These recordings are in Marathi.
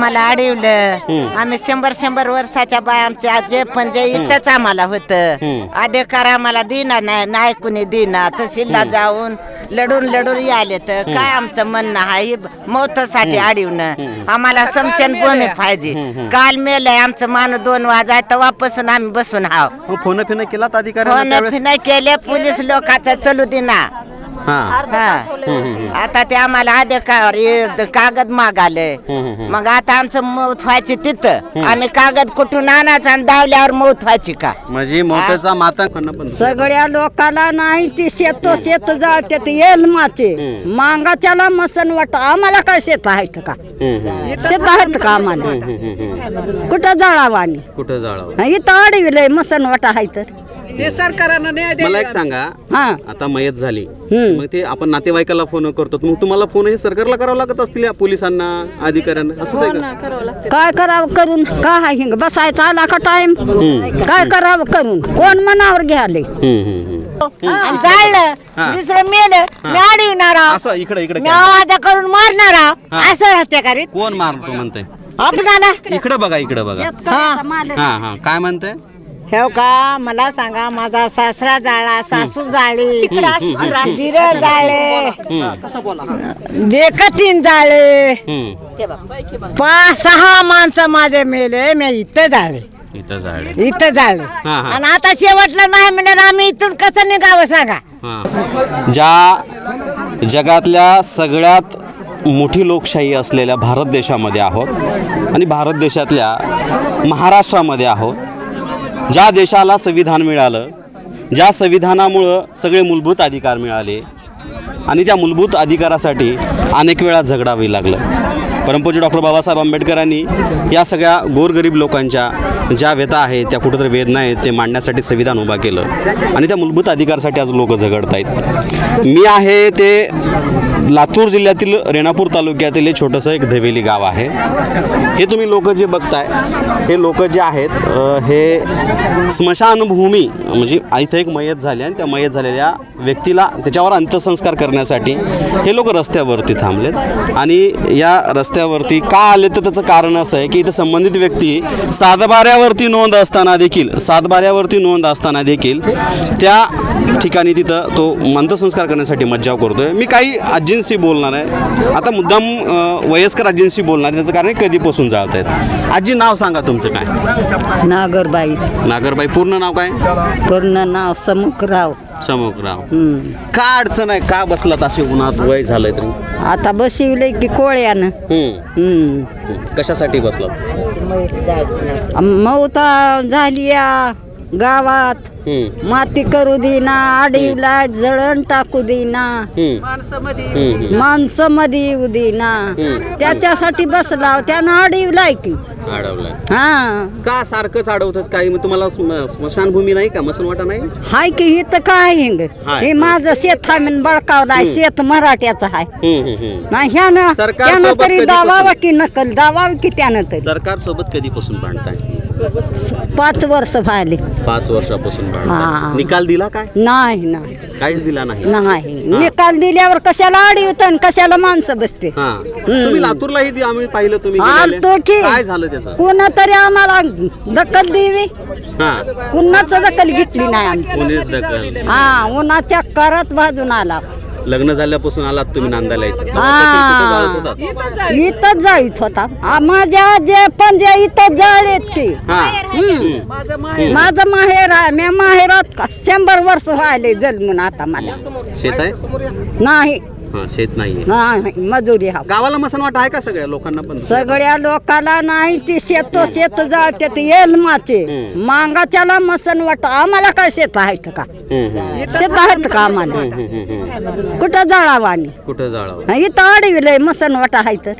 आम्हाला अडवलं आम्ही शंभर शंभर वर्षाच्या बाय आमच्या जे पण जे इथंच आम्हाला होतं. अधिकार आम्हाला दिना नाही नाही कुणी दिना. तहसीलला जाऊन लढून लढून आले तर काय आमचं म्हणणं आहे? मौतासाठी अडवणं आम्हाला समचन भूमी पाहिजे. काल मेलंय आमचं माणूस दोन वाजाय तेव्हापासून आम्ही बसून हाव मग फोन फिन केलात फोन अधिकाऱ्यांना त्यावेळेस? नाही केले पोलीस लोकांचं चलू दिना. हा. हा. आता ते आम्हाला अधिकार हे कागद मागाले. मग आता आमचं मौत व्हायची तिथं आम्ही कागद कुठून आणायचं आणि धावल्यावर मौत व्हायची का? म्हणजे मोत्याचा माता करणं पण सगळ्या लोकाला नाही ती शेत शेत जाळते ते येल माचे मांगाच्याला मसन वाट आम्हाला काय शेत आहेत का? शेत आहेत का आम्हाला? कुठं जाळावं आणि कुठं जाळावं? इथं अडविलंय मसन वाटा आहे तर. हे सरकारनं न्याय मला एक सांगा हा. आता मयत झाली. मग ते आपण नातेवाईकाला फोन करतो मग तुम्हाला फोन हे सरकारला करावं लागत असतील या पोलिसांना अधिकाऱ्यांना? असंच आहे का? काय करावं करून? काय आहे हिंग? बसायचा आला का टाइम काय करावं करून? कोण मनावर घ्याले? हम्म, हम्म, हम्म. आणि जाळलं दुसरं मेलं मी अडविणार. आहो. असं इकडे इकडे मी आवाज करून मारणार. आहो. असं राहते का रे? कोण मारतो म्हणते आपल्याला? इकडे बघा इकडे बघा. हा. हा काय म्हणते हे का? मला सांगा माझा सासरा जाळा सासू जाळी. जिरं जाळे. देखतीन जाळे. पाच सहा माणसं माझे मेले मी इथं जाळे. इथं इथं जाळे. हा. आणि आता शेवटलं नाही म्हणलं आम्ही इथून कसं निघावं सांगा. ज्या जगातल्या सगळ्यात मोठी लोकशाही असलेल्या भारत देशामध्ये आहोत आणि भारत देशातल्या महाराष्ट्रामध्ये आहोत ज्या देशाला संविधान मिळालं ज्या संविधानामुळं सगळे मूलभूत अधिकार मिळाले आणि त्या मूलभूत अधिकारासाठी अनेक वेळा झगडावे लागलं. परमपूज्य डॉक्टर बाबासाहेब आंबेडकरांनी या सगळ्या गोरगरीब लोकांच्या ज्या व्यथा आहेत त्या कुठंतरी वेदना आहेत ते मांडण्यासाठी संविधान उभा केलं. आणि त्या मूलभूत अधिकारासाठी आज लोक झगडत आहेत मी आहे ते लातूर जिल्ह्यातील रेणापूर तालुक्यातील हे छोटंसं एक धवेली गाव आहे. हे तुम्ही लोक जे बघताय हे लोक जे आहेत हे स्मशानभूमी म्हणजे इथं एक मयत झाली आणि त्या मयत झालेल्या व्यक्तीला त्याच्यावर अंत्यसंस्कार करण्यासाठी हे लोक रस्त्यावरती थांबलेत. आणि या रस्त्यावरती का आले तर त्याचं कारण असं आहे की इथं संबंधित व्यक्ती सातबाऱ्यावरती नोंद असताना देखील सातबाऱ्यावरती नोंद असताना देखील त्या ठिकाणी तिथं तो अंत्यसंस्कार करण्यासाठी मज्जाव करतोय. मी काही आजींशी बोलणार आहे. आता मुद्दाम वयस्कर आजींशी बोलणार. त्याचं कारण कधीपासून जाळत आहेत आजी नाव सांगा तुमचं काय? नागरबाई. नागरबाई. पूर्ण नाव काय? पूर्ण नाव समुखराव समोकराव. हम्म. का अडचण आहे? का बसलात असे उन्हात? वय झालंय तरी. आता बसिवलंय की कोळ्यानं. कशासाठी बसलात? मौता झाली गावात. माती करू देना आडीवला जळण टाकू देना. माणसं मध्ये येऊ देना. त्याच्यासाठी बसला त्यानं अडीवलाय की. अडवलंय हा. का सारखंच अडवतात काही? मग तुम्हाला स्म- स्मशानभूमी नाही का? मसनवाटा नाही? हाय की इथं काय हिंग? हाय. हे माझं शेत आहे म्हणून बळकावलाय शेत मराठ्याचं आहे हम्म, हम्म, हम्म. नाही ह्यानं सरकार त्यानं सोबत तरी कधीपासून? दावावं की नकल? दावावं की त्यानं तरी? सरकार सोबत कधीपासून भांडताय? पाच वर्ष व्हायले. पाच वर्षापासून हा. भांडताय निकाल दिला काय? नाही नाही. काहीच दिला नाही? नाही. निकाल दिल्यावर कशाला अडीवत आणि कशाला माणसं बसते? हा. तुम्ही लातूरलाही दी- आम्ही पाहिलं तुम्ही गेलेले. आलतो की. काय झालं त्याचं? कोणा तरी आम्हाला दखल द्यावी? हा. कुणाच दखल घेतली नाही आमची. दखल हा उन्हाच्या करत भाजून आला. लग्न झाल्यापासून आलात तुम्ही नांदायला इथं. इथंच जाईत होता. आ, माझ्या जे पंजे इथं जाळेत की हा. माझं माहेर माझं माहेर आहे. मी माहेरात का शंभर वर्ष व्हायले जन्मून आता मला. शेत आहे? नाही. हा शेत नाहीये. नाही मजुरी हा गावाला मसनवाट आहे का सगळ्या लोकांना पण? सगळ्या लोकाला नाही ती शेत शेत जाळते ते येल माचे मांगाच्याला मसन वाट आम्हाला काय शेत आहेत का? शेत आहेत का आम्हाला? कुठं जाळावं आणि कुठं जाळावं? इथं अडविलंय मसन वाटा आहे तर.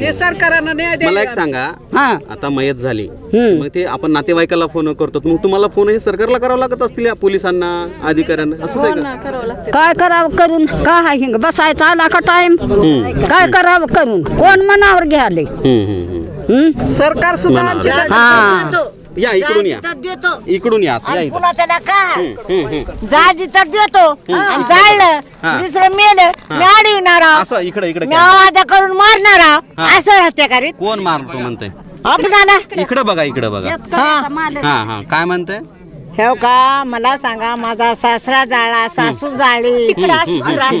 हे सरकारनं न्याय मला एक सांगा हा. आता मयत झाली. हम्म. मग ते आपण नातेवाईकाला फोन करतो मग तुम्हाला फोन हे सरकारला करावं लागत असतील या पोलिसांना अधिकाऱ्यांना? असंच आहे का? काय करावं करून? काय आहे हिंग? बसायचा आला का टाइम काय करावं करून? कोण मनावर घ्याले? हम्म, हम्म, हम्म. हम्म? सरकार सुद्धा हा. या इकडून या. तर देतो. इकडून या असं या आणि इथं. पुन्हा त्याला का? हम्म, हम्म. जाजी तर देतो. आणि जाळलं. हा. दुसरं मेलं. मी अडविणार. आहो. असं इकडे इकडे मी आवाज करून मारणार. आहो. हा. असं राहते का रे कोण मारतो म्हणते आपल्याला इकडे बघा इकडे बघा. हा. हा काय म्हणते हे का? मला सांगा माझा सासरा जाळा सासू जाळी.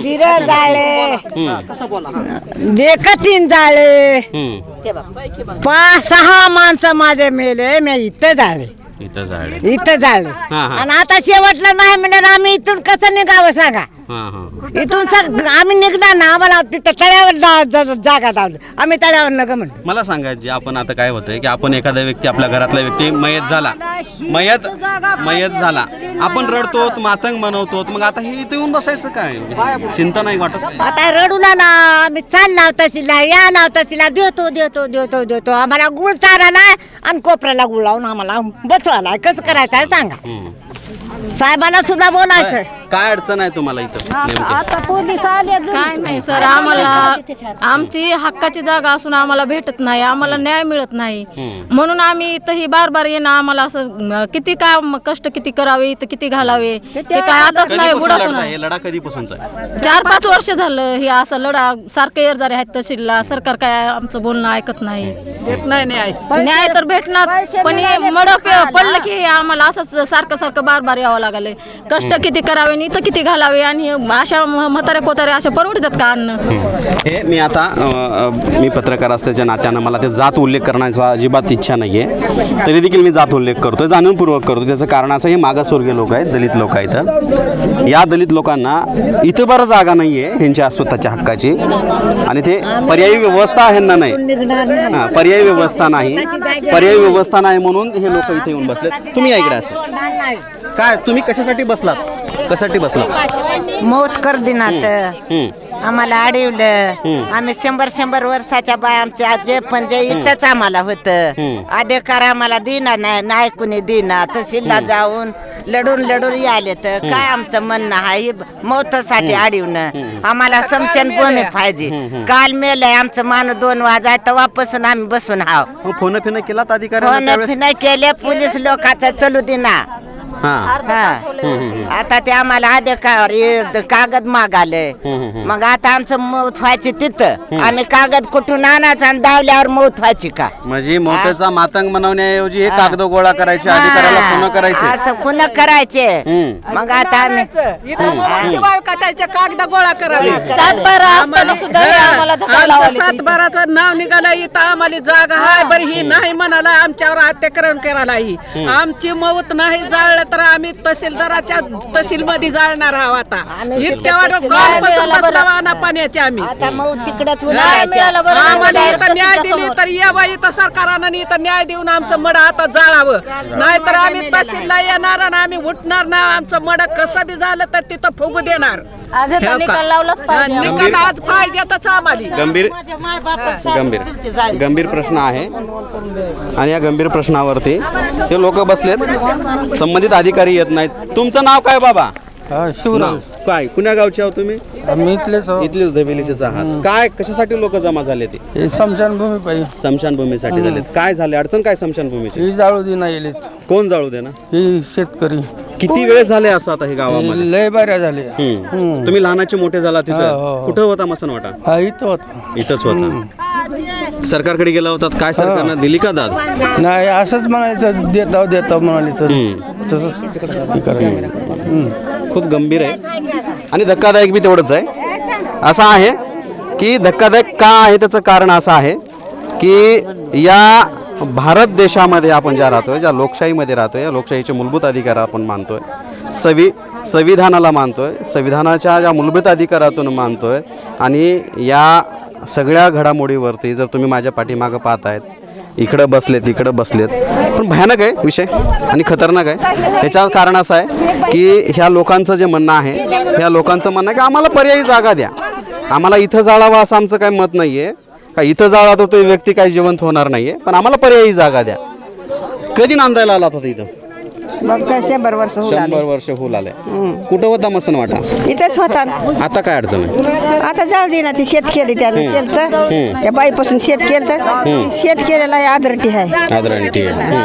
जिरं जाळे. जे तीन जाळे. हम्म. पाच सहा माणसं माझे मेले मी इथं जाळे इथं झाड इथं जाळे हा, हा. आणि आता शेवटला नाही मिळालं आम्ही इथून कसं निघावं सांगा. इथून आम्ही निघणार ना आम्हाला तिथं तळ्यावर जा- जा- जागा लावली आम्ही तळ्यावर नका म्हणतो. मला सांगा जे आपण आता काय होतंय की आपण एखादा व्यक्ती आपल्या घरातला व्यक्ती मयत झाला. मयत मयत झाला. आपण रडतो मातंग बनवतो मग आता हे इथे येऊन बसायचं काय? चिंता नाही वाटत? आता रडू लागला आम्ही चाल लावता शिला या लावता शिला देतो देतो देतो देतो. आम्हाला गुळ चारायला आणि कोपऱ्याला गुळ लावून आम्हाला बसवायला. कसं करायचं आहे सांगा. साहेबाला सुद्धा बोलायचं काय अडचण आहे तुम्हाला इथं? नेमकी? आता पोलीस आले काय नाही सर आम्हाला आमची हक्काची जागा असून आम्हाला भेटत नाही आम्हाला न्याय मिळत नाही. म्हणून आम्ही इथं ही बार बार येणं आम्हाला असं किती काय कष्ट किती करावे इथं किती घालावे ते काय आताच नाही कधीपासून बुडत लढताय? नाही हे लढा कधीपासूनचा आहे? चार पाच वर्ष झालं हे असं लढा सारखे येरजारे आहेत तहसीलला सरकार काय आमचं बोलणं ऐकत नाही. देत नाही न्याय. न्याय तर भेटणार पण हे मिळाले तर मडप. पडलं की हे आम्हाला असंच सारखं सारखं बार बार यावं लागले कष्ट किती करावे आणि इथं किती घालावे आणि अशा म- म्हाताऱ्या कोताऱ्या अशा परवडतात का अन्न? हे मी आता अ, मी पत्रकार असल्याच्या नात्यानं मला ते जात उल्लेख करण्याचा अजिबात इच्छा नाही आहे तरी देखील मी जात उल्लेख करतोय जाणीवपूर्वक करतो त्याचं कारण असं हे मागासवर्गीय लोक आहेत दलित लोक आहेत. या दलित लोकांना इथं बरं जागा नाही आहे ह्यांच्या स्वतःच्या हक्काची. आणि ते पर्यायी व्यवस्था ह्यांना नाही. हां पर्यायी व्यवस्था नाही. पर्यायी व्यवस्था नाही म्हणून हे लोक इथे येऊन बसले तुम्ही या इकडे असं. काय तुम्ही कशासाठी बसलात? कशासाठी बसलात? मौत कर दिनात हं. आम्हाला अडवलं आम्ही शंभर शंभर वर्षाच्या बाय आमचे आजे पंजे इथंच आम्हाला होतं. अधिकार आम्हाला दिना नाही नाही कुणी दिना. तहसीलला जाऊन लढून लढून आले तर काय आमचं म्हणणं आहे? मौतासाठी अडवणं आम्हाला समचन भूमी पाहिजे? काल मेलंय. आमचं माणूस दोन वाजाय तेव्हापासून आम्ही बसून हाव मग फोन फिन केलात फोन अधिकाऱ्यांना फिन केले पोलीस लोकांचं चलू दिना. हां. हा. आता ते आम्हाला अधिकार हे कागद मागाले. मग आता आमचं मौत व्हायची तिथं. आम्ही कागद कुठून आणायचं आणि धावल्यावर मौत व्हायची का? म्हणजे मोत्याचा मातंग बनवण्याऐवजी हे कागद गोळा करायचे अधिकाऱ्याला फोन करायचे. असं कुणा करायचे. हम्म. मग आता आम्ही इथं कागद गोळा करावे. सात बारा असताना सुद्धा हे. आम्हाला धक्का लावायला सात बाराचं नाव निघालं इथं आम्हाला जागा हाय बरं ही नाही म्हणाला आमच्यावर अत्याक्रम करायला ही. आमची मौत नाही जाळलं तर आम्ही तहसीलदाराच्या तहसील मध्ये जाळणार आहोत आता. आम्ही इतक्या वाटत पाण्याचे आम्ही. आता मग तिकडच आम्हाला इथं न्याय दिली. तर या बाई इथं सरकारानं इथं न्याय देऊन आमचं मड आता जाळावं. नाहीतर आम्ही तहसीलला येणार आणि आम्ही उठणार ना आमचं मड कसं बी झालं तर तिथं फुगू देणार. आज याचा? निकाल लावलाच पाहिजे. निकाल आज आम्हाला गंभीर गंभीर गंभीर प्रश्न आहे. आणि या गंभीर प्रश्नावरती हे लोक बसलेत. संबंधित अधिकारी येत नाहीत. तुमचं नाव काय बाबा? शिवराम काय कुण्या गावचे आहो तुम्ही? आम्ही इथलेच आहोत. इथलेच दबिलीचेच आहात. काय कशासाठी लोक जमा झाले ते? हे स्मशानभूमी पाहिजे स्मशानभूमीसाठी झालेत. काय झाले? अडचण काय स्मशानभूमीची ही जाळू दे नाही येलेत कोण जाळू दे ना ही शेतकरी. किती वेळ झाले असं आता हे गावामध्ये? लय बऱ्या झाले हम्म. तुम्ही लहानाचे मोठे झाला हो, तिथं. हो. कुठं होता मसन वाटा? हा इथं होता. इथंच होता. सरकारकडे गेला होतात काय सरकारनं दिली का दाद? नाही असंच म्हणायचं देताव देताव म्हणाले तर तसंच हे करायचं. हम्म. खूप गंभीर आहे. आणि धक्कादायक बी तेवढंच आहे. असं आहे की धक्कादायक का आहे त्याचं कारण असं आहे की या भारत देशामध्ये आपण ज्या राहतोय ज्या लोकशाहीमध्ये राहतोय या लोकशाहीचे मूलभूत अधिकार आपण मानतोय सवि संविधानाला मानतोय संविधानाच्या ज्या मूलभूत अधिकारातून मानतोय आणि या सगळ्या घडामोडीवरती जर तुम्ही माझ्या पाठीमागं पाहत आहेत इकडं बसलेत इकडं बसलेत. पण भयानक आहे विषय आणि खतरनाक आहे. ह्याच्या कारण असं आहे की ह्या लोकांचं जे म्हणणं आहे ह्या लोकांचं म्हणणं आहे की आम्हाला पर्यायी जागा द्या. आम्हाला इथं जाळावं असं आमचं काही मत नाही आहे का इथं जाळा तर तो व्यक्ती काही जिवंत होणार नाही आहे पण आम्हाला पर्यायी जागा द्या. कधी नांदायला आलात होता इथं? बघ काय शंभर वर्ष होऊ लागले. शंभर वर्ष होऊ आले कुठं होता मसन वाटा? इथेच होता ना. आता काय अडचण आहे? आता जाऊ दे ना ती शेत केली त्याने केलं तर त्या बाईपासून शेत केलं तर शेत केलेला आहे आदरटी आहे. आदराने ठीक आहे.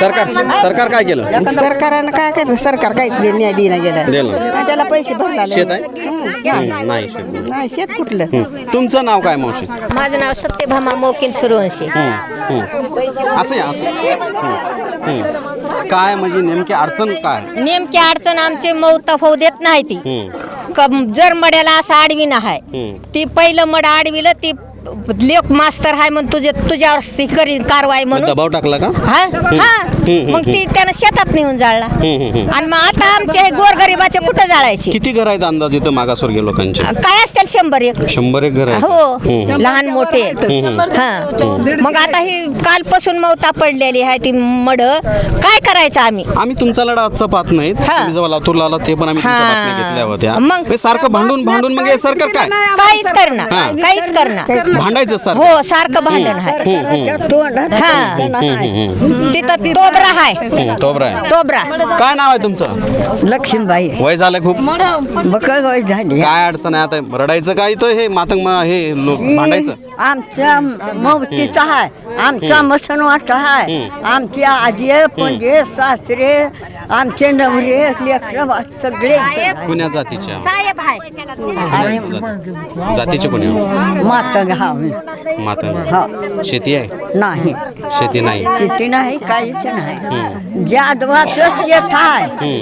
सरकार सरकार काय केलं? सरकारनं काय करतं सरकार काहीच दे- न्याय देणं गेलं. दिलं. आणि त्याला पैसे भरला शेत आहे? हं, नाही शेत नाही. नाही शेत कुठलं? हं. तुमचं नाव काय मावशी? माझं नाव सत्यभामा मोकीन सुरवंशी. हं, हं. असं या असं हं, हं. काय म्हणजे नेमकी अडचण काय? नेमकी अडचण आमची मौता होऊ देत नाही ती. क- जर मड्याला असं आडवीन आहे हं. ती पहिलं मड आडविलं ती लेख मास्तर आहे म्हणून तुझे तुझ्यावर सी करीन कारवाई म्हणून. दबाव टाकला का? हा? हा? मग ती त्यानं शेतात नेऊन जाळला. हं, हं, हं. आणि मग आता आमचे हे गोरगरिबाचे कुठं जाळायची? किती घर आहेत अंदाज इथं मागासवर्गीय लोकांचे? काय असतील? शंभर एक. शंभर एक घर आहेत. हो. लहान मोठे. हा. मग आता ही कालपासून मौता पडलेली आहे ती मड. काय करायचं आम्ही? आम्ही तुमचा लढा आजचा पाहत नाहीत. हा. तुम्ही जेव्हा लातूरला आला ते पण आम्ही तुमच्या हा. बातम्या घेतल्या होत्या. मग? हे सारखं भांडून भांडून मग हे सरकार काय? काहीच करणार. हा. काहीच करणार. भांडायचं सर हो सारखं. भांडण आहे. हा. तिथं तोबरा आहे. तोबरा आहे. तोबरा. काय नाव आहे तुमचं? लक्ष्मीबाई. वय झालं खूप. बकळ वय झाली. काय अडचण आहे? आता रडायचं काय इथं हे मातंग म- हे लोक भांडायचं? आमच्या मवतीचा आहे. आमचा मसनवाट आहे आमची आजी पंजे सासरे आमचे नवरे लेकर सगळे. कुण्या जातीच्या? साहेब आहे जातीचे कोणी मातंग हा मातंग. शेती आहे? नाही. शेती नाही. शेती नाही काहीच नाही. जादवाचं शेत आहे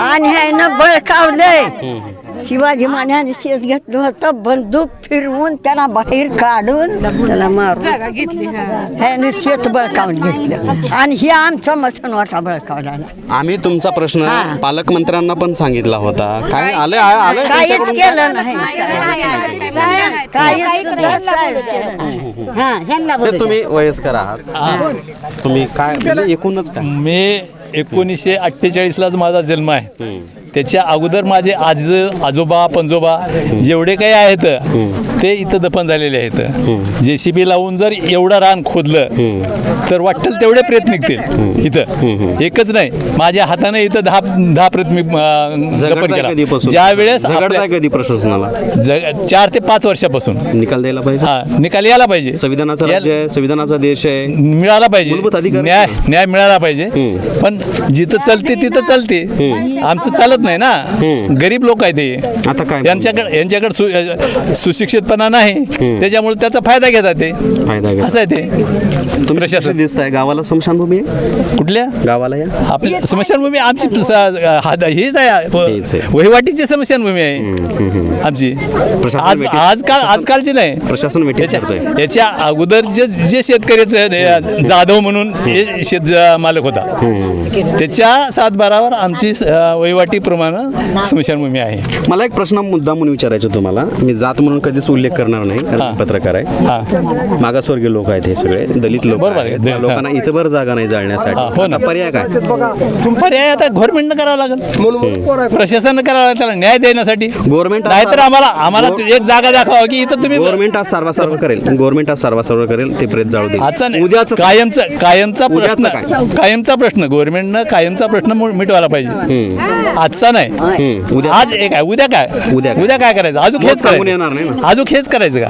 आणि ह्यानं बळकावलंय शिवाजी महाराजांनी शेत घेतलं होतं बंदूक फिरवून त्याला बाहेर काढून त्याला मारून. ह्याने शेत बळकावून घेतलं. आणि हे आमचा मसनवाटा बळकावला नाही. आम्ही तुमचा प्रश्न. पालकमंत्र्यांना पण सांगितला होता. काय? आले आले काहीच केलं नाही. काहीच. हा हे तुम्ही वयस्कर आहात. तुम्ही काय म्हणजे एकूणच काय? मे एकोणीसशे अठ्ठेचाळीसलाच माझा जन्म आहे. त्याच्या अगोदर माझे आज आजोबा पंजोबा जेवढे काही आहेत ते इथं दफन झालेले आहेत. जे सी बी लावून जर एवढं रान खोदलं तर वाटेल तेवढे प्रेत निघतील इथं. एकच नाही माझ्या हाताने इथं दहा दहा प्रेत मी अं, दफन झगडताय केला. कधीपासून? ज्या वेळेस कधी प्रशासनाला? जग चार ते पाच वर्षापासून. निकाल द्यायला पाहिजे? हा निकाल यायला पाहिजे. संविधानाचं राज्य आहे संविधानाचा देश आहे. मिळाला पाहिजे. न्याय. न्याय मिळाला पाहिजे. पण जिथं चलते तिथं चलते. आमचं चालत नाही ना? गरीब लोक आहे ते आता काय यांच्याकडे यांच्याकडे सु- सुशिक्षितपणा नाही. त्याच्यामुळे त्याचा फायदा घेतात ते. फायदा घ्या असं आहे ते. तुम्ही प्रशासन. कसे दिसताय? गावाला स्मशानभूमी आहे? कुठल्या? गावाला या. आपली स्मशानभूमी आमची स- हा- हीच आहे. हीच आहे. वहिवाटीची स्मशानभूमी आहे. आमची. प्रशासन आज आजकाल आजकालची नाही. प्रशासन याच्या करतोय. याच्या अगोदर जे जे शेतकऱ्याचं जाधव म्हणून हे शेत मालक होता. त्याच्या सातबारावर आमची वहिवाटीप्रमाणे स्मशानभूमी आहे. मला एक प्रश्न मुद्दा म्हणून विचारायचा तुम्हाला. मी जात म्हणून कधीच उल्लेख करणार नाही कारण हा. मी पत्रकार आहे. हा. मागासवर्गीय लोक आहेत हे सगळे दलित लोक बरोबर आहे. आहेत. त्या. लोकांना इथंभर जागा नाही जाळण्यासाठी. हा, हो ना. आता पर्याय काय? पर्याय आता गव्हर्नमेंटनं करावं लागेल. प्रशासनानं करावं लागेल त्याला न्याय देण्यासाठी. Government नाहीतर आता- आम्हाला आम्हाला एक जागा दाखवा की इथं तुम्ही गव्हर्नमेंट आज सर्व करेल. गव्हर्नमेंट आज सर्व करेल ते प्रेत जाळू आजचा दे नाही. उद्याच कायमचा कायमचा उद्याचं प्रश्न काय? कायमचा प्रश्न. गव्हर्नमेंटनं कायमचा प्रश्न मु- मिटवायला पाहिजे. आजचा नाही. हम्म. उद्या आज एक आहे उद्या काय? उद्या काय? उद्या काय करायचं? अजून हेच सांगून येणार नाही करायचं ना. अजून हेच करायचं का?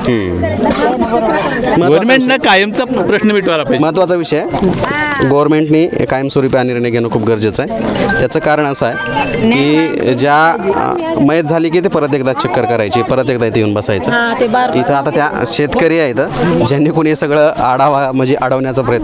गव्हर्नमेंटनं कायमचा प्रश्न मिटवायला पाहिजे. महत्त्वाचा विषय आहे. गव्हर्नमेंटने कायमस्वरूपी हा निर्णय घेणं खूप गरजेचं आहे. त्याचं कारण असं आहे की ज्या अ, मयत झाली की ते परत एकदा चक्कर करायची परत एकदा इथे येऊन बसायचं. इथं आता त्या शेतकरी आहेत ज्यांनी कोणी हे सगळं आढावा म्हणजे अडवण्याचा प्रयत्न